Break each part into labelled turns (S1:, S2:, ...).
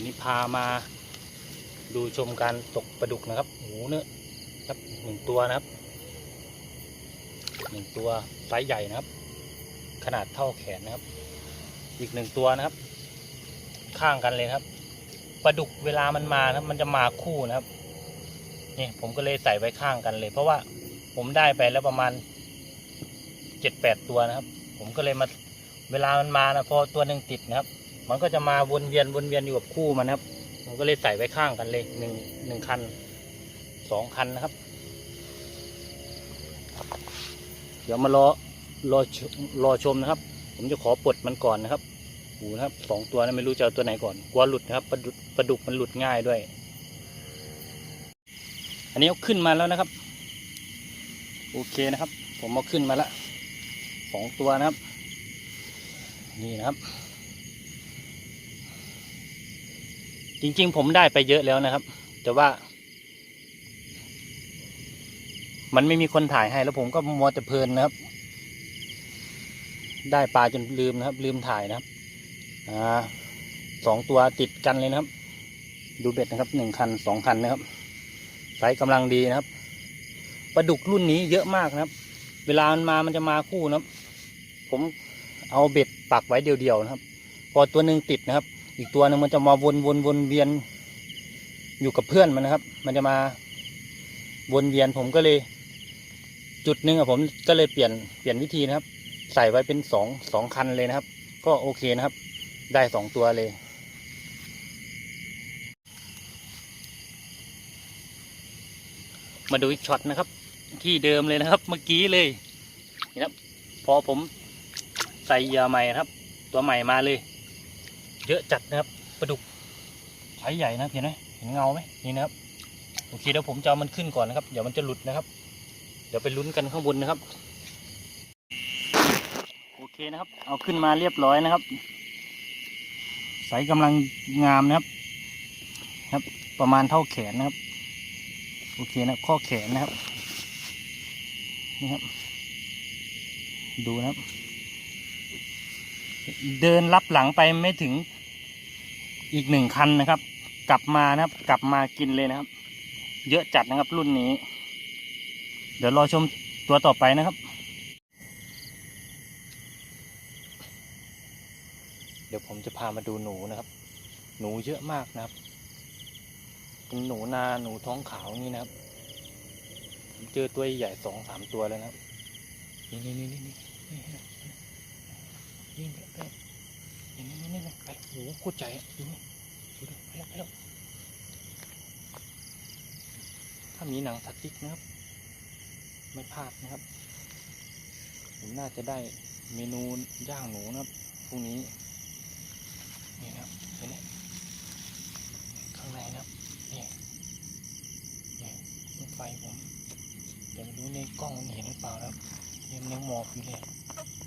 S1: วันนี้พามาดูชมการตกปลาดุกนะครับหูเนื้อครับหนึ่งตัวนะครับหนึ่งตัวไซส์ใหญ่นะครับ ขนาดเท่าแขนนะครับ อีกหนึ่งตัวนะครับ ข้างกันเลยครับปลาดุกเวลามันมานะครับมันจะมาคู่นะครับนี่ผมก็เลยใส่ไว้ข้างกันเลย เพราะว่าผมได้ไปแล้วประมาณเจ็ดแปดตัวนะครับ ผมก็เลยมาเวลามันมานะพอตัวหนึ่งติดนะครับ มันก็จะมาวนเวียนวนเวียนอยู่กับคู่มันนะครับผมก็เลยใส่ไว้ข้างกันเลยหนึ่งหนึ่งคันสองคันนะครับ เดี๋ยวมารอรอรอชมนะครับ ผมจะขอปลดมันก่อนนะครับหูนะครับสองตัวนะไม่รู้จะเอาตัวไหนก่อนกลัวหลุดนะครับปลาดุกปลาดุกมันหลุดง่ายด้วย อันนี้เอาขึ้นมาแล้วนะครับ โอเคนะครับ ผมเอาขึ้นมาละสองตัวนะครับ นี่นะครับ จริง ๆ ผมได้ไปเยอะแล้วนะครับ แต่ว่า มันไม่มีคนถ่ายให้แล้วผมก็มัวแต่เพลินนะครับ ได้ปลาจนลืมนะครับ ลืมถ่ายนะครับอ่าสองตัวติดกันเลยนะครับ ดูเบ็ดนะครับหนึ่งคันสองคันนะครับไซส์กำลังดีนะครับปลาดุกรุ่นนี้เยอะมากนะครับ เวลามันมามันจะมาคู่นะครับ ผมเอาเบ็ดปักไว้เดียวๆนะครับ พอตัวหนึ่งติดนะครับ อีกตัวหนึงมันจะมาวนวนวนเวียนอยู่กับเพื่อนมันนะครับ มันจะมาวนเวียนผมก็เลย จุดหนึ่งอะผมก็เลยเปลี่ยนเปลี่ยนวิธีนะครับ ใส่ไว้เป็นสองสองคันเลยนะครับ ก็โอเคนะครับ ได้สองตัวเลยมาดูอีกช็อตนะครับ ที่เดิมเลยนะครับ เมื่อกี้เลยนะครับพอผมใส่เหยื่อใหม่นะครับ ตัวใหม่มาเลย เยอะจัดนะครับปลาดุกไซส์ใหญ่นะเห็นไหมเห็นเงาไหมนี่นะครับโอเคเดี๋ยวผมจะเอามันขึ้นก่อนนะครับเดี๋ยวมันจะหลุดนะครับ เดี๋ยวไปลุ้นกันข้างบนนะครับโอเคนะครับ เอาขึ้นมาเรียบร้อยนะครับไซส์กำลังงามนะครับครับ ประมาณเท่าแขนนะครับ โอเคนะข้อแขนนะครับนี่ครับ ดูนะครับ เดินรับหลังไปไม่ถึง อีกหนึ่งคันนะครับ กลับมานะครับ กลับมากินเลยนะครับ เยอะจัดนะครับรุ่นนี้ เดี๋ยวรอชมตัวต่อไปนะครับ เดี๋ยวผมจะพามาดูหนูนะครับ หนูเยอะมากนะครับเป็นหนูนาหนูท้องขาวนี่นะครับผมเจอตัวใหญ่สองสามตัวแล้วนะครับนี่นี่นี่นี่นี่นี่ นี่นี่นี่นี่นี่นี่ไปโอ้โหโคตรใจอะดูนี่ดูดิไปแล้วไปแล้วถ้ามีหนังสติ๊กนะครับ ไม่พลาดนะครับ ผมน่าจะได้เมนูย่างหนูนะครับพรุ่งนี้นี่นะครับเห็นไหมข้างในนะครับนี่นี่นี่ไฟผมแต่ไม่รู้ในกล้องเห็นหรือเปล่านะครับยังยังหมอบอยู่เลย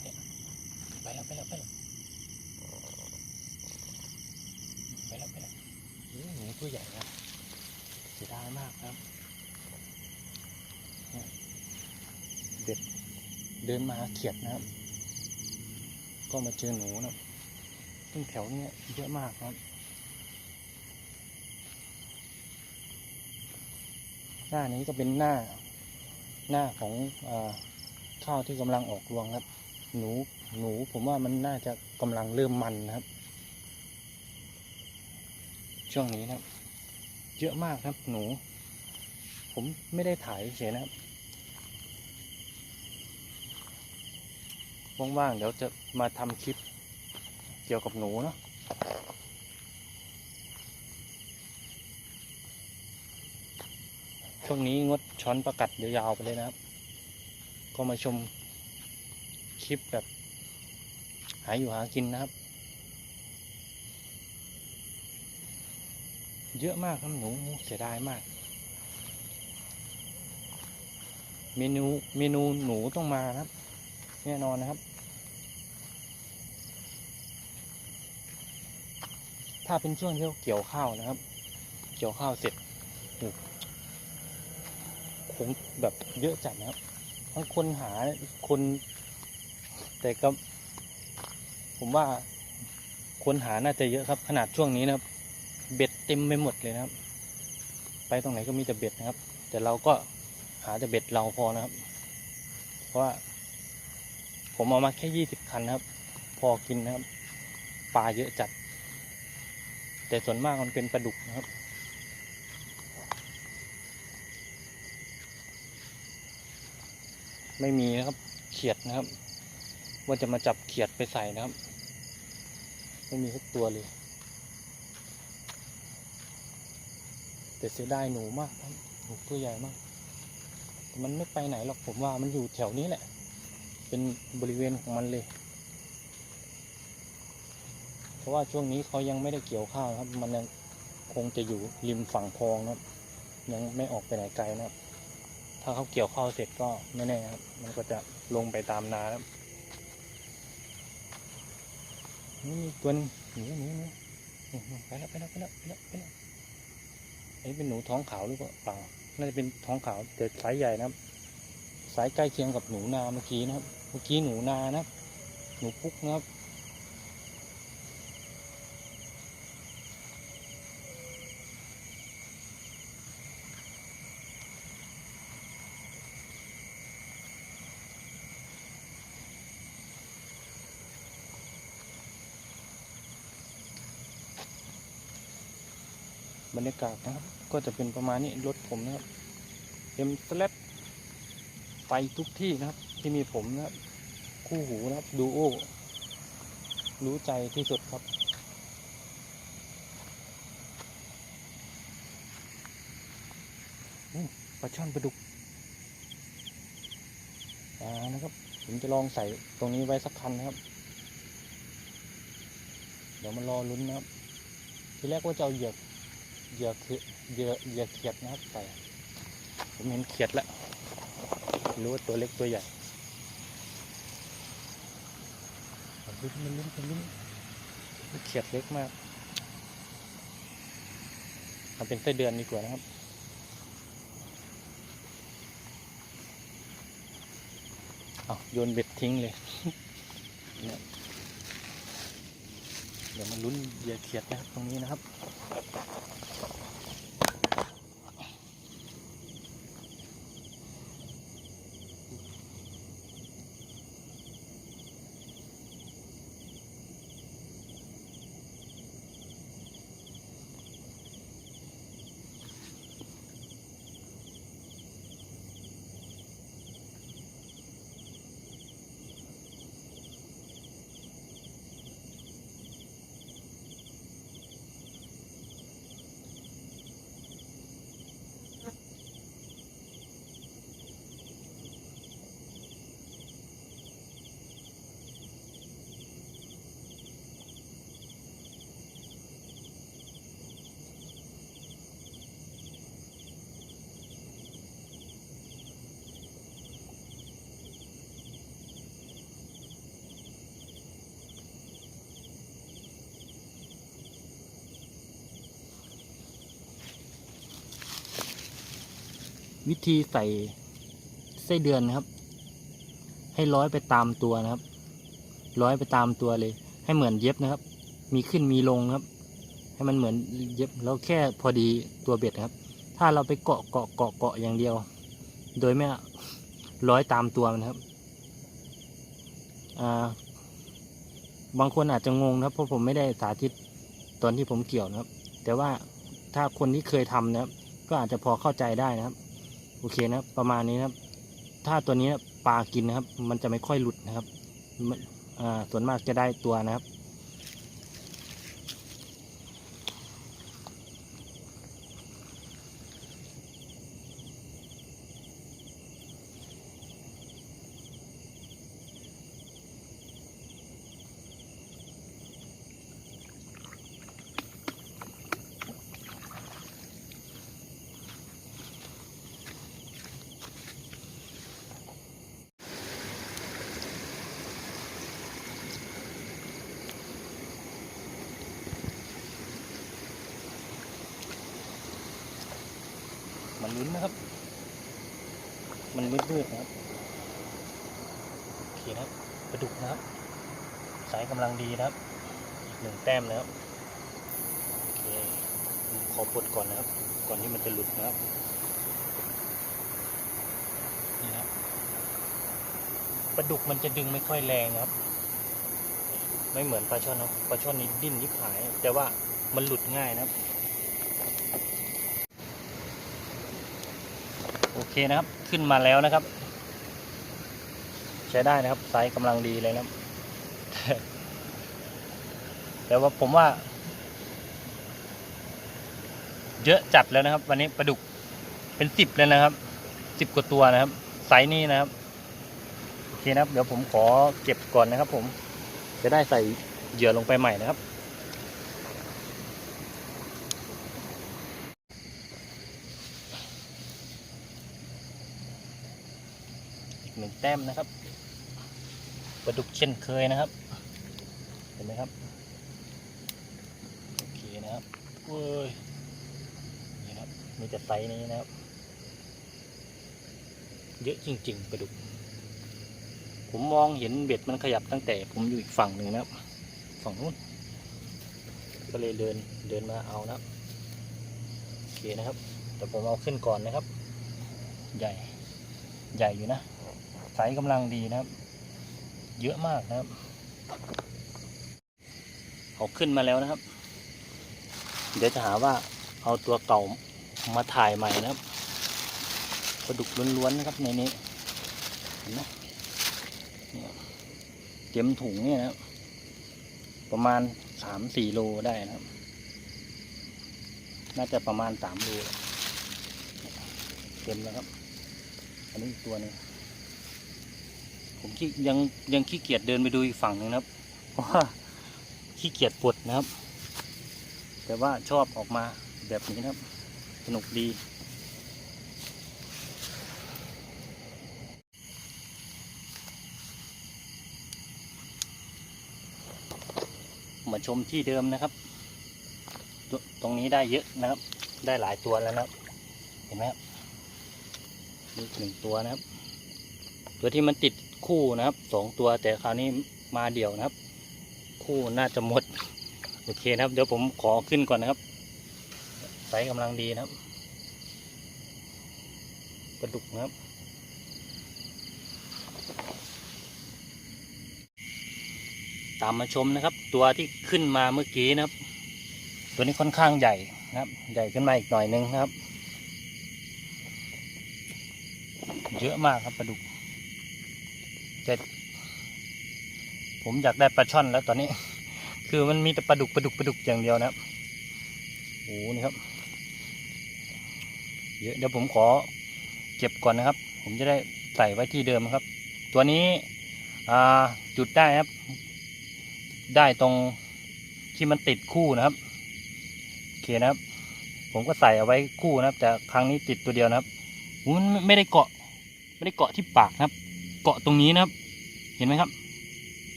S1: เนี่ยไปแล้วไปแล้วไปแล้ว ไปแล้วไปแล้วโอ้โหนูตัวใหญ่นะเสียดายมากครับ เด็ดเดินมาเขียดนะครับ ก็มาเจอหนูนะครับซึ่งแถวเนี้ยเยอะมากครับหน้านี้ก็เป็นหน้าหน้าของอข้าวที่กำลังออกรวงครับ หนูหนูผมว่ามันน่าจะกำลังเริ่มมันนะครับ ช่วงนี้นะครับ เยอะมากครับหนู ผมไม่ได้ถ่ายเฉยนะครับว่างๆเดี๋ยวจะมาทำคลิปเกี่ยวกับหนูเนาะช่วงนี้งดช้อนประกัดยาวๆไปเลยนะครับ ก็มาชมคลิปแบบ หาอยู่หากินนะครับ เยอะมากครับหนูเสียดายมาก เมนูเมนูหนูต้องมานะครับ แน่นอนนะครับ ถ้าเป็นช่วงที่เเกี่ยวข้าวนะครับ เกี่ยวข้าวเสร็จคงแบบเยอะจัดนะครับทั้งคนหาคน แต่ก็ ผมว่าคนหาน่าจะเยอะครับ ขนาดช่วงนี้นะครับ เต็มไปหมดเลยนะครับ ไปตรงไหนก็มีแต่เบ็ดนะครับ แต่เราก็หาแต่เบ็ดเราพอนะครับ เพราะว่า ผมเอามาแค่ยี่สิบคันนะครับ พอกินนะครับปลาเยอะจัด แต่ส่วนมากมันเป็นปลาดุกนะครับไม่มีนะครับ เขียดนะครับ ว่าจะมาจับเขียดไปใส่นะครับ ไม่มีสักตัวเลย แต่เสียดายหนูมากหนูตัวใหญ่มาก มันไม่ไปไหนหรอกผมว่ามันอยู่แถวนี้แหละ เป็นบริเวณของมันเลย เพราะว่าช่วงนี้เขายังไม่ได้เกี่ยวข้าวครับ มันยังคงจะอยู่ริมฝั่งคลองนะครับ ยังไม่ออกไปไหนไกลนะครับ ถ้าเขาเกี่ยวข้าวเสร็จก็ไม่แน่ครับ มันก็จะลงไปตามนาครับนี่มีตัวนึงหนูหนูหนูหนูหนูไปแล้วไปแล้วไปแล้วไปแล้วไปแล้ว ไอ้เป็นหนูท้องขาวหรือเปล่า น่าจะเป็นท้องขาวแต่สายใหญ่นะครับ สายใกล้เคียงกับหนูนาเมื่อกี้นะครับ เมื่อกี้หนูนานะ หนูปุ๊กนะครับ รรยากาศนะครับ ก็จะเป็นประมาณนี้รถผมนะครับเอ็มสแลปไปทุกที่นะครับ ที่มีผมนะครับ คู่หูนะครับดูโอรู้ใจที่สุดครับอู้ปลาช่อนปลาดุกอ่านะครับ ผมจะลองใส่ตรงนี้ไว้สักคันนะครับ เดี๋ยวมารอลุ้นนะครับ ทีแรกว่าจะเอาเหยือก เหยื่อคือเหยื่อเหยื่อเขียดนะครับใส่ผมเห็นเขียดแล้วรู้ว่าตัวเล็กตัวใหญ่มันลุ้นมันลุ้นมันลุ้นเขียดเล็กมากมันเป็นไส้เดือนดีกว่านะครับเอาโยนเบ็ดทิ้งเลยเนี่ยเดี๋ยวมันลุ้นเหยื่อเขียดนะครับตรงนี้นะครับ วิธีใส่ไส้เดือนนะครับ ให้ร้อยไปตามตัวนะครับ ร้อยไปตามตัวเลย ให้เหมือนเย็บนะครับ มีขึ้นมีลงครับ ให้มันเหมือนเย็บแล้วแค่พอดีตัวเบ็ดครับ ถ้าเราไปเกาะเกาะเกาะเกาะอย่างเดียว โดยไม่ร้อยตามตัวมันะครับาบางคนอาจจะงงนะครับเพราะผมไม่ได้สาธิตตอนที่ผมเกี่ยวนะครับ แต่ว่าถ้าคนที่เคยทำนะครับ ก็อาจจะพอเข้าใจได้นะครับ โอเคนะครับ ประมาณนี้นะครับ ถ้าตัวนี้ปลากินนะครับ มันจะไม่ค่อยหลุดนะครับส่วนมากจะได้ตัวนะครับ นลุ้นนะครับ มันมืดๆนะครับโอเคนะครับปลาดุกนะครับสายกำลังดีนะครับ อีกหนึ่งแต้มนะครับโอเคดูอปลดก่อนนะครับ ก่อนที่มันจะหลุดนะครับนี่นะครับปลาดุกมันจะดึงไม่ค่อยแรงครับ ไม่เหมือนปลาช่อนนะปลาช่อนนี่ดิ้นยิบหาย แต่ว่ามันหลุดง่ายนะครับ โอ เคนะครับขึ้นมาแล้วนะครับ ใช้ได้นะครับไซส์กำลังดีเลยนะครับแต่ว่าผมว่า เยอะจัดแล้วนะครับ วันนี้ปลาดุกเป็นสิบเลยนะครับสิบกว่าตัวนะครับไซส์นี้นะครับโอเคนะครับ เดี๋ยวผมขอเก็บก่อนนะครับ ผมจะได้ใส่เหยื่อลงไปใหม่นะครับ อีกหนึ่ง แต้มนะครับปลาดุกเช่นเคยนะครับ เห็นไหมครับโอเคนะครับเว้ยนี่ครับมีแต่ไซส์นี้นะครับ เยอะจริงๆปลาดุก ผมมองเห็นเบ็ดมันขยับตั้งแต่ผมอยู่อีกฝั่งหนึ่งนะครับ ฝั่งนู้นก็เลยเดินเดินมาเอานะครับโอเคนะครับแต่ผมเอาขึ้นก่อนนะครับ ใหญ่ใหญ่อยู่นะ ไซส์กำลังดีนะครับ เยอะมากนะครับเอาขึ้นมาแล้วนะครับ เดี๋ยวจะหาว่าเอาตัวเก่ามาถ่ายใหม่นะครับปลาดุกล้วนๆนะครับในนี้เห็นไหมเต็มถุงเนี่ยนะครับประมาณสามสี่โลได้นะครับ น่าจะประมาณสามโลเต็มแล้วครับ อันนี้อีกตัวนึง ผมขี้ยังยังขี้เกียจเดินไปดูอีกฝั่งหนึงนะครับ เพราะว่าขี้เกียจปวดนะครับ แต่ว่าชอบออกมาแบบนี้นะครับ สนุกดี มาชมที่เดิมนะครับตตรงนี้ได้เยอะนะครับ ได้หลายตัวแล้วนะครับ เห็นไหมครับนี่หนึ่งตัวนะครับ ตัวที่มันติดคู่นะครับสองตัวแต่คราวนี้มาเดี่ยวนะครับ คู่น่าจะหมดโอเคนะครับ เดี๋ยวผมขอขึ้นก่อนนะครับไซส์กำลังดีนะครับปลาดุกนะครับตามมาชมนะครับ ตัวที่ขึ้นมาเมื่อกี้นะครับ ตัวนี้ค่อนข้างใหญ่นะครับ ใหญ่ขึ้นมาอีกหน่อยนึงนะครับ เยอะมากครับปลาดุก จะผมอยากได้ปลาช่อนแล้วตอนนี้ คือมันมีแต่ปลาดุกปลาดุกปลาดุกอย่างเดียวนะครับโอ้โหนี่ครับเยอะเดี๋ยวผมขอเก็บก่อนนะครับ ผมจะได้ใส่ไว้ที่เดิมครับ ตัวนี้จุดได้ครับ ได้ตรงที่มันติดคู่นะครับโอเคนะครับ ผมก็ใส่เอาไว้คู่นะครับ แต่ครั้งนี้ติดตัวเดียวนะครับมันไม่ได้เกาะไม่ได้เกาะที่ปากนะครับ เกาะตรงนี้นะครับ เห็นไหมครับ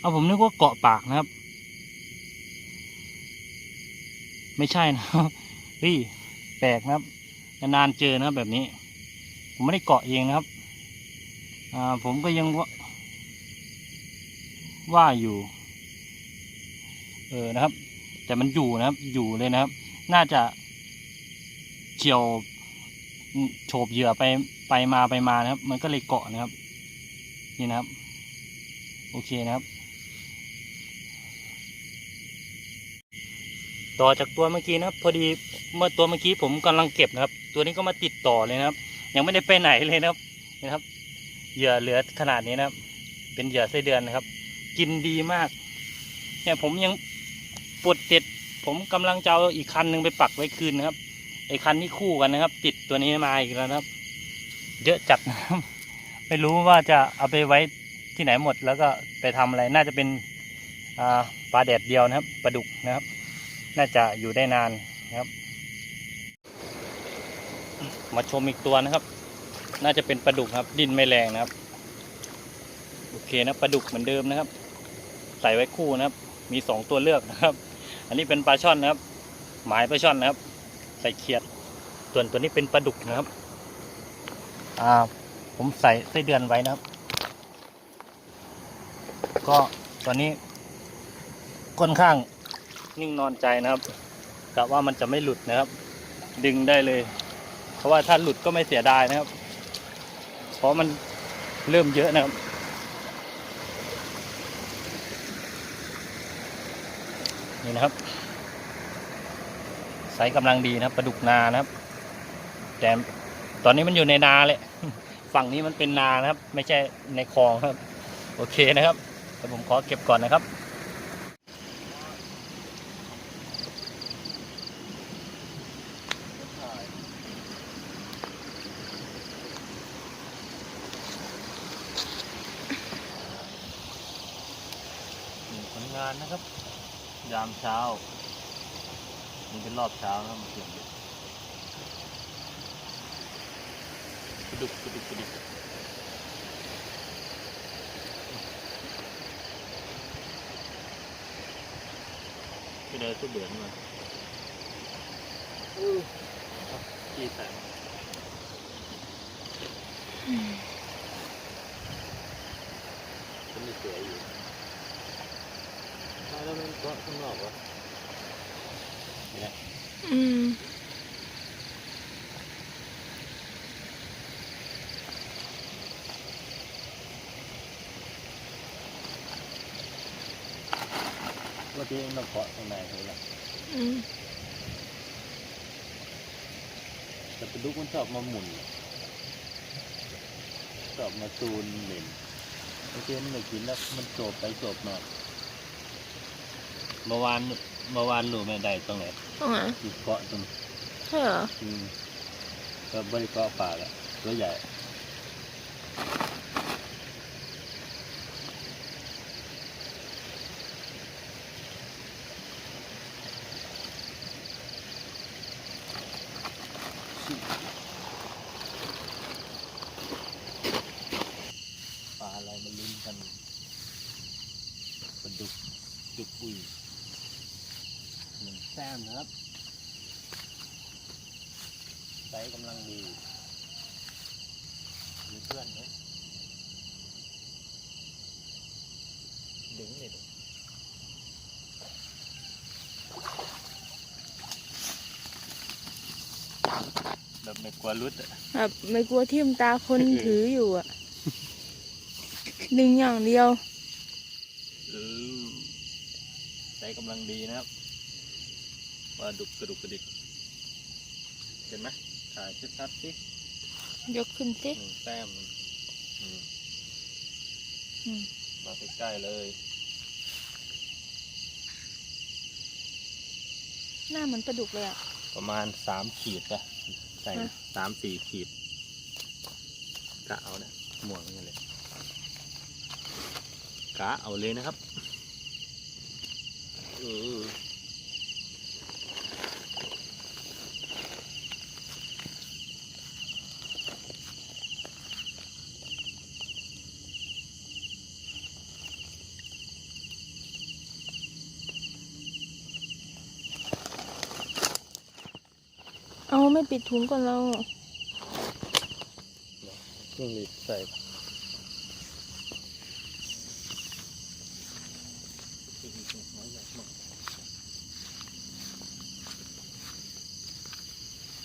S1: เอาผมนึกว่าเกาะปากนะครับ ไม่ใช่นะครับเฮ้ยแปลกนะครับนานๆเจอนะครับแบบนี้ ผมไม่ได้เกาะเองนะครับ อ่าผมก็ยังว่าว่าอยู่ เออนะครับ แต่มันอยู่นะครับ อยู่เลยนะครับ น่าจะเฉียวโฉบเหยื่อไปไปมาไปมานะครับ มันก็เลยเกาะนะครับ นี่นะครับ โอเคนะครับ ต่อจากตัวเมื่อกี้นะครับ พอดีเมื่อตัวเมื่อกี้ผมกำลังเก็บนะครับ ตัวนี้ก็มาติดต่อเลยนะครับ ยังไม่ได้ไปไหนเลยนะครับนะครับเหยื่อเหลือขนาดนี้นะครับ เป็นเหยื่อไส้เดือนนะครับ กินดีมาก เนี่ยผมยังปวดเด็ด ผมกำลังจะเอาอีกคันหนึ่งไปปักไว้คืนนะครับ ไอ้คันที่คู่กันนะครับ ติดตัวนี้มาอีกแล้วนะครับ เยอะจัดนะครับ ไม่รู้ว่าจะเอาไปไว้ ที่ไหนหมดแล้วก็ไปทำอะไรน่าจะเป็นปลาแดดเดียวนะครับปลาดุกนะครับ น่าจะอยู่ได้นานนะครับ มาชมอีกตัวนะครับ น่าจะเป็นปลาดุกครับ ดินไม่แรงนะครับโอเคนะปลาดุกเหมือนเดิมนะครับ ใส่ไว้คู่นะครับ มีสองตัวเลือกนะครับ อันนี้เป็นปลาช่อนนะครับ หมายปลาช่อนนะครับ ใส่เขียดส่วนตัวนี้เป็นปลาดุกนะครับ อ่า ผมใส่ไส้เดือนไว้นะครับ ก็ตอนนี้ค่อนข้างนิ่งนอนใจนะครับกะว่ามันจะไม่หลุดนะครับ ดึงได้เลย เพราะว่าถ้าหลุดก็ไม่เสียดายนะครับ เพราะมันเริ่มเยอะนะครับ นี่นะครับไซส์กำลังดีนะครับปลาดุกนานะครับ แต่ตอนนี้มันอยู่ในนาเลยฝั่งนี้มันเป็นนานะครับ ไม่ใช่ในคลองครับ โอเคนะครับ ดี๋ยวผมขอเก็บก่อนนะครับ ผลงานนะครับ ยามเช้า นี่เป็นรอบเช้านะครับมาเก็บกระดุกกระดุกกระดิก พี่เดินตู้เดือนมาอู้ขี้แตกก็มีเสืออยู่มาแล้วมันก็ข้างนอกวะเนี่ย
S2: อืม
S1: เมื่อกี้มันเกาะข้างในเลยละ
S2: อืม
S1: แต่ปลาดุกมันชอบมาหมุนชอบมาซูนเหม็นเมื่อกี้มันไม่กินแล้วมันโจบไปโจบมาเมื่อวานเมื่อวานรู้ไหมได้ตรงไหน
S2: ตรงไหน
S1: อยู่เกาะตรง
S2: ใช่เหรอ
S1: อืมก็บริเกาะป่าแล้วตัวใหญ่ปลาอะไรมาลุ้นกันปลาดุ กดุกอุยหนึ่งแต้มนะครับไซส์กำลังดีมีเพื่อนไหมดึงเลยแบบไม่กลัวรุดอะ
S2: แบบไม่กลัวทิ่มตาคนถืออยู่อะดึงอย่างเดียว
S1: เออไซส์กำลังดีนะครับปลาดุกกระดุกกระดิกเห็นไหมถ่ายชัดๆสิ
S2: ยกขึ้นสิ
S1: หนึ่งแต้มอืม
S2: อืม
S1: มาใกล้ๆเลย
S2: หน้าเหมือนปลาดุกเลยอะ
S1: ประมาณสามขีดนะใส่
S2: ฮะ
S1: สามสี่ขีดกะเอานะหม่วงนี่เลยกะเอาเลยนะครับ เอา
S2: ไม่ปิดถุงก่อนเรา
S1: จิ้งหรีดใส่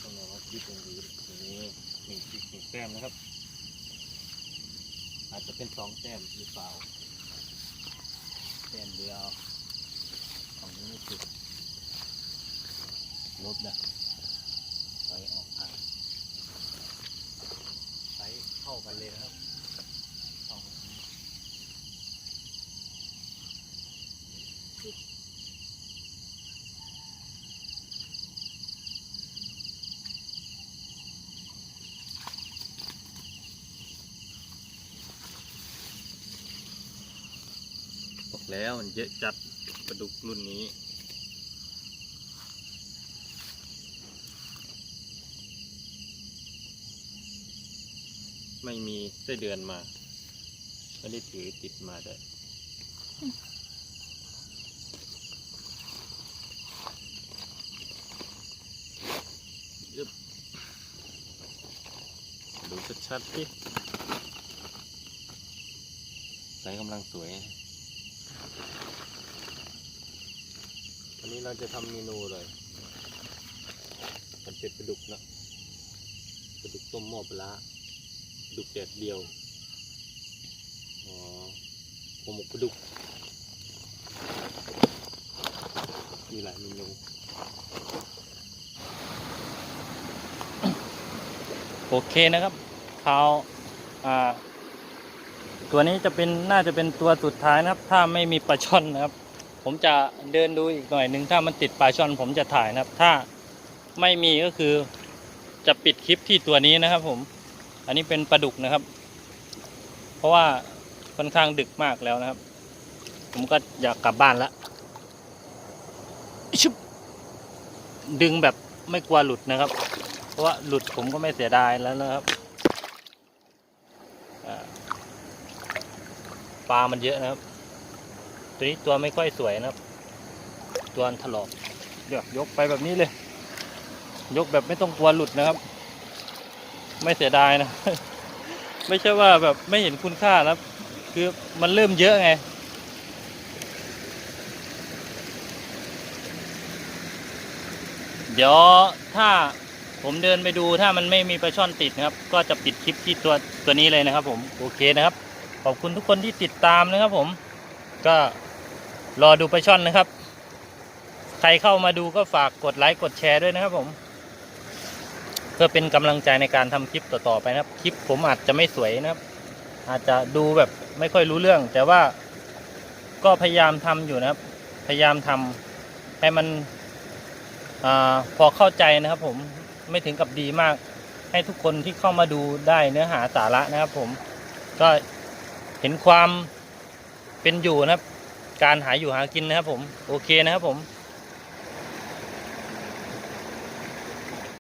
S1: ต้องรอว่าจิ้งหรีดนี่หนึ่งขีดหนึ่ง แต้มนะครับ อาจจะเป็นสองแต้มหรือเปล่าแต้มเดียวของนี้ไม่ติดลบนะไปออกอ่างไปเข้ากันเลยครับเข้ากันบอก แล้วมันเยอะจัดปลาดุกรุ่นนี้ ไม่มีไส้เดือนมาไม่ได้ถือติดมาด้วยดูชัดๆสิใสกำลังสวย วันนี้เราจะทำเมนูเลยปลาเผ็ดปลาดุกนะปลาดุกต้มหม้อปลาร้าปลาดุกแดดเดียวอ๋อหัวหมกปลาดุกมีหลายเมนูโอเคนะครับข่าวอ่าตัวนี้จะเป็นน่าจะเป็นตัวสุดท้ายนะครับ ถ้าไม่มีปลาช่อนนะครับ ผมจะเดินดูอีกหน่อยหนึ่งถ้ามันติดปลาช่อนผมจะถ่ายนะครับ ถ้าไม่มีก็คือจะปิดคลิปที่ตัวนี้นะครับ ผม อันนี้เป็นปลาดุกนะครับ เพราะว่าค่อนข้างดึกมากแล้วนะครับ ผมก็อยากกลับบ้านแล้วชุบดึงแบบไม่กลัวหลุดนะครับ เพราะว่าหลุดผมก็ไม่เสียดายแล้วนะครับปลามันเยอะนะครับ ตัวนี้ตัวไม่ค่อยสวยนะครับ ตัวถลอกเดี๋ยวยกไปแบบนี้เลย ยกแบบไม่ต้องกลัวหลุดนะครับ ไม่เสียดายนะ ไม่ใช่ว่าแบบไม่เห็นคุณค่านะครับ คือมันเริ่มเยอะไงเดี๋ยวถ้าผมเดินไปดูถ้ามันไม่มีปลาช่อนติดนะครับ ก็จะปิดคลิปที่ตัวตัวนี้เลยนะครับ ผมโอเคนะครับ ขอบคุณทุกคนที่ติดตามนะครับผม ก็รอดูปลาช่อนนะครับ ใครเข้ามาดูก็ฝากกดไลค์กดแชร์ด้วยนะครับผม เพื่อเป็นกำลังใจในการทำคลิปต่อๆไปนะครับ คลิปผมอาจจะไม่สวยนะครับ อาจจะดูแบบไม่ค่อยรู้เรื่อง แต่ว่าก็พยายามทำอยู่นะครับ พยายามทำให้มันอพอเข้าใจนะครับ ผมไม่ถึงกับดีมาก ให้ทุกคนที่เข้ามาดูได้เนื้อหาสาระนะครับ ผมก็เห็นความ เป็นอยู่นะครับ การหาอยู่หากินนะครับผม โอเคนะครับผม